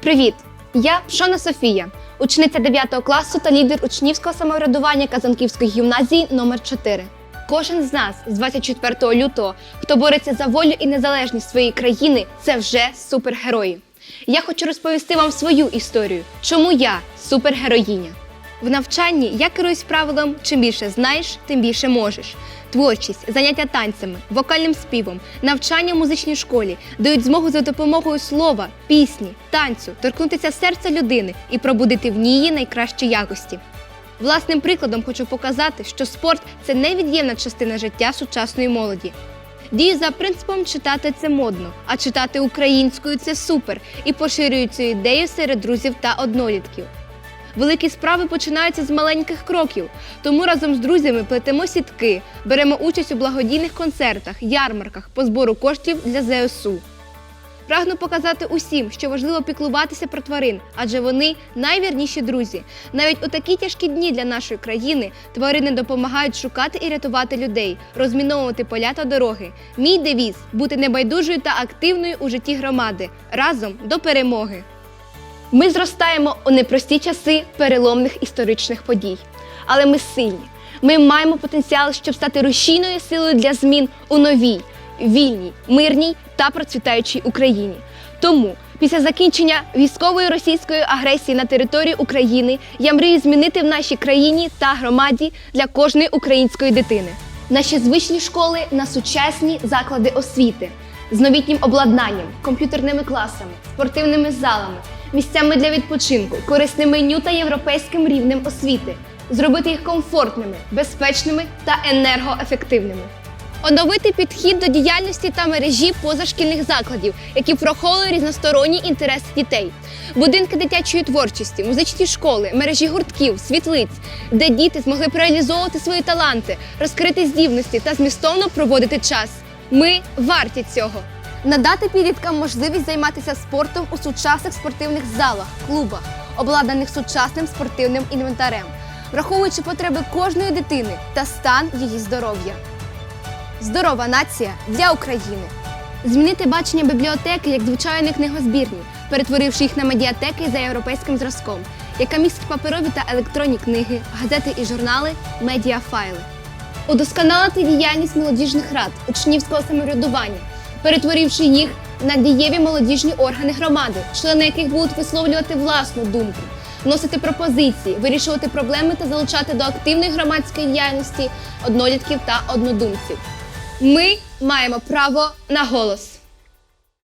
Привіт! Я Пшона Софія, учениця 9 класу та лідер учнівського самоврядування Казанківської гімназії номер 4 Кожен з нас з 24 лютого, хто бореться за волю і незалежність своєї країни, це вже супергерої. Я хочу розповісти вам свою історію, чому я супергероїня. В навчанні я керуюсь правилом: чим більше знаєш, тим більше можеш. Творчість, заняття танцями, вокальним співом, навчання в музичній школі дають змогу за допомогою слова, пісні, танцю торкнутися серця людини і пробудити в ній найкращі якості. Власним прикладом хочу показати, що спорт це невід'ємна частина життя сучасної молоді. Дію за принципом читати це модно, а читати українською це супер і поширюю цю ідею серед друзів та однолітків. Великі справи починаються з маленьких кроків, тому разом з друзями плетемо сітки, беремо участь у благодійних концертах, ярмарках по збору коштів для ЗСУ. Прагну показати усім, що важливо піклуватися про тварин, адже вони найвірніші друзі. Навіть у такі тяжкі дні для нашої країни тварини допомагають шукати і рятувати людей, розміновувати поля та дороги. Мій девіз бути небайдужою та активною у житті громади разом до перемоги. Ми зростаємо у непрості часи переломних історичних подій, але ми сильні. Ми маємо потенціал, щоб стати рушійною силою для змін у новій, вільній, мирній та процвітаючій Україні. Тому після закінчення військової російської агресії на території України я мрію змінити в нашій країні та громаді для кожної української дитини. Наші звичні школи на сучасні заклади освіти з новітнім обладнанням, комп'ютерними класами, спортивними залами, місцями для відпочинку, корисним меню та європейським рівнем освіти, зробити їх комфортними, безпечними та енергоефективними. Оновити підхід до діяльності та мережі позашкільних закладів, які враховують різносторонні інтереси дітей, будинки дитячої творчості, музичні школи, мережі гуртків, світлиць, де діти змогли реалізовувати свої таланти, розкрити здібності та змістовно проводити час. Ми варті цього. Надати підліткам можливість займатися спортом у сучасних спортивних залах, клубах, обладнаних сучасним спортивним інвентарем, враховуючи потреби кожної дитини та стан її здоров'я. Здорова нація для України. Змінити бачення бібліотеки як звичайної книгозбірні, перетворивши їх на медіатеки за європейським зразком, яка містить паперові та електронні книги, газети і журнали, медіафайли. Удосконалити діяльність молодіжних рад, учнівського самоврядування, перетворивши їх на дієві молодіжні органи громади, члени яких будуть висловлювати власну думку, вносити пропозиції, вирішувати проблеми та залучати до активної громадської діяльності однолітків та однодумців. Ми маємо право на голос.